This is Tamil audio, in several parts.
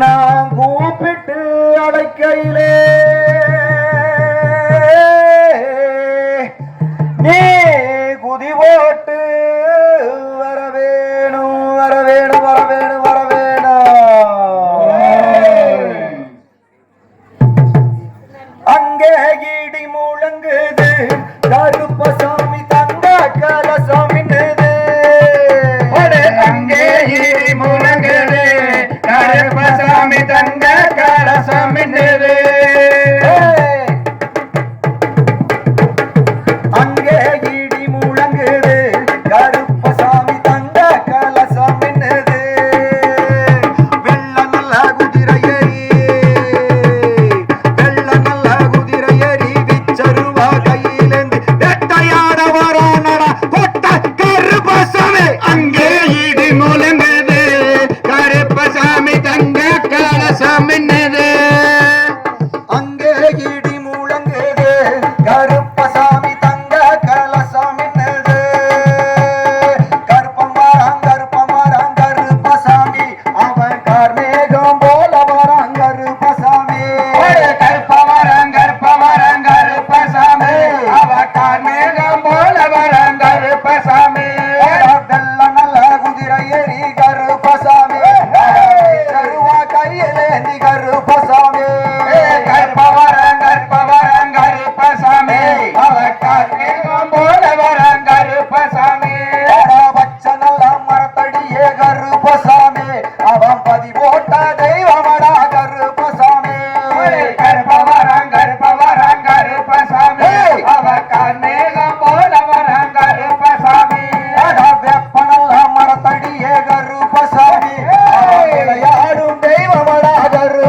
நான் கூப்பிட்டு அடைக்கையிலே. நீ குதி போட்டு வரவேணும் வரவேணும் வரவேணும் வரவேணும் அங்கே இடி முழங்குது கருப்பசாமி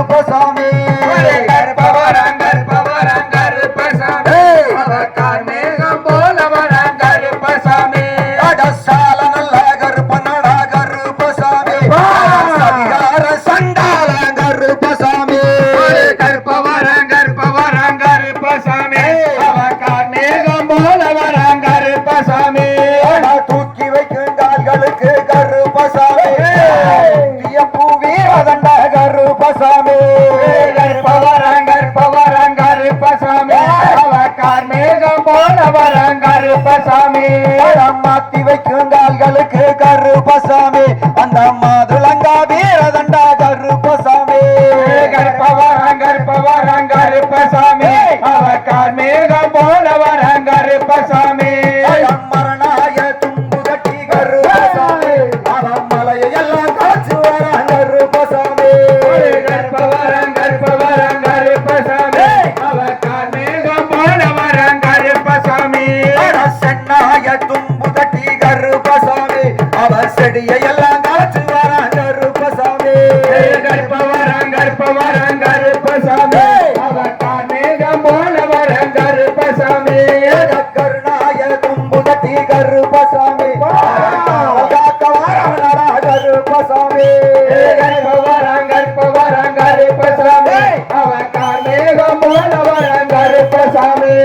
கருப்பசாமி. தூக்கி வைக்கும் கால்களுக்கு பசாமி அம்மாத்தி வைக்கும் கால்களுக்கு கரு பசாமி. அந்த அம்மா துலங்கா வீரதண்டா கரு பசாமி. கருப்பவரங்கருப்பவரங்கருப்பசாமி அவ கார்மேகம் போலவரங்கருப்பசாமி கற்பவரம் கருப்பசாமி அவட்டா மேகம் போல வரம் கருப்பசாமி கருணாய தும்புதட்டி கருப்பசாமி கருப்பசாமி கற்பவரம் கற்பவரம் கருப்பசாமி அவட்டா மேகம் போல வரம் கருப்பசாமி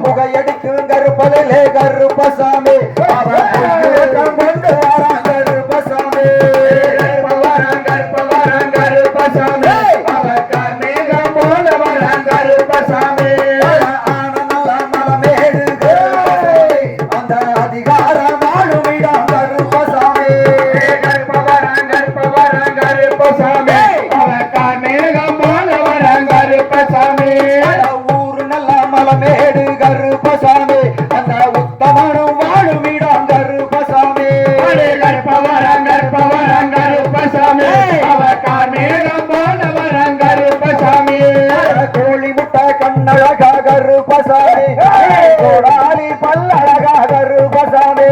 புகையடிக்கும் கருப்பதிலே பல்லழக கருப்பசாமி கோடாலி பல்லழக கருப்பசாமி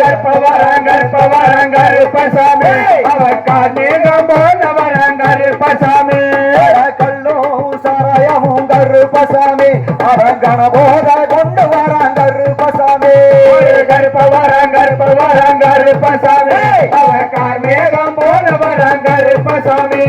கற்பவரங்கற்பவரங்க கருப்பசாமி அவக்கா நீங்க போனவரங்க கருப்பசாமி கல்லும் சரயமும் கருப்பசாமி. அவன் கணபோத கொண்டு வராங்க கருப்பசாமி. கருப்பவரங்க கருப்பவரங்க கருப்பசாமி அவக்கா மேகம் போனவரங்க கருப்பசாமி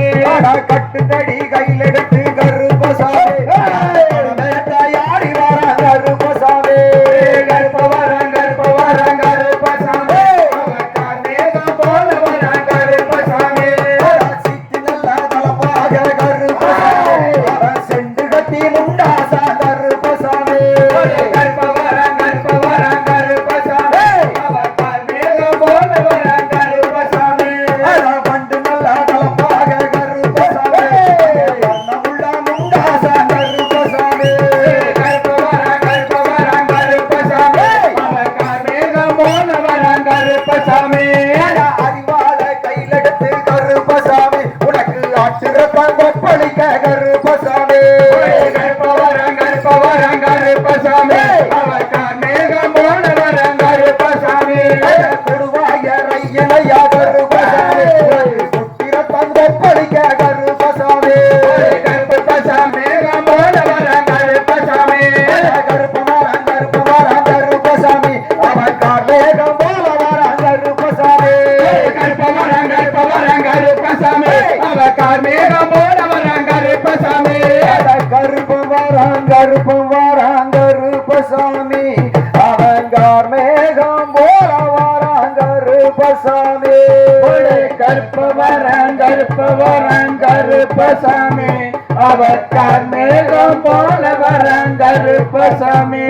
கருப்பசாமி. கொடு கற்பவரன் கருப்பவரன் கருப்பசாமி அவர் கர்மேகம் போல வரன் கருப்பசாமி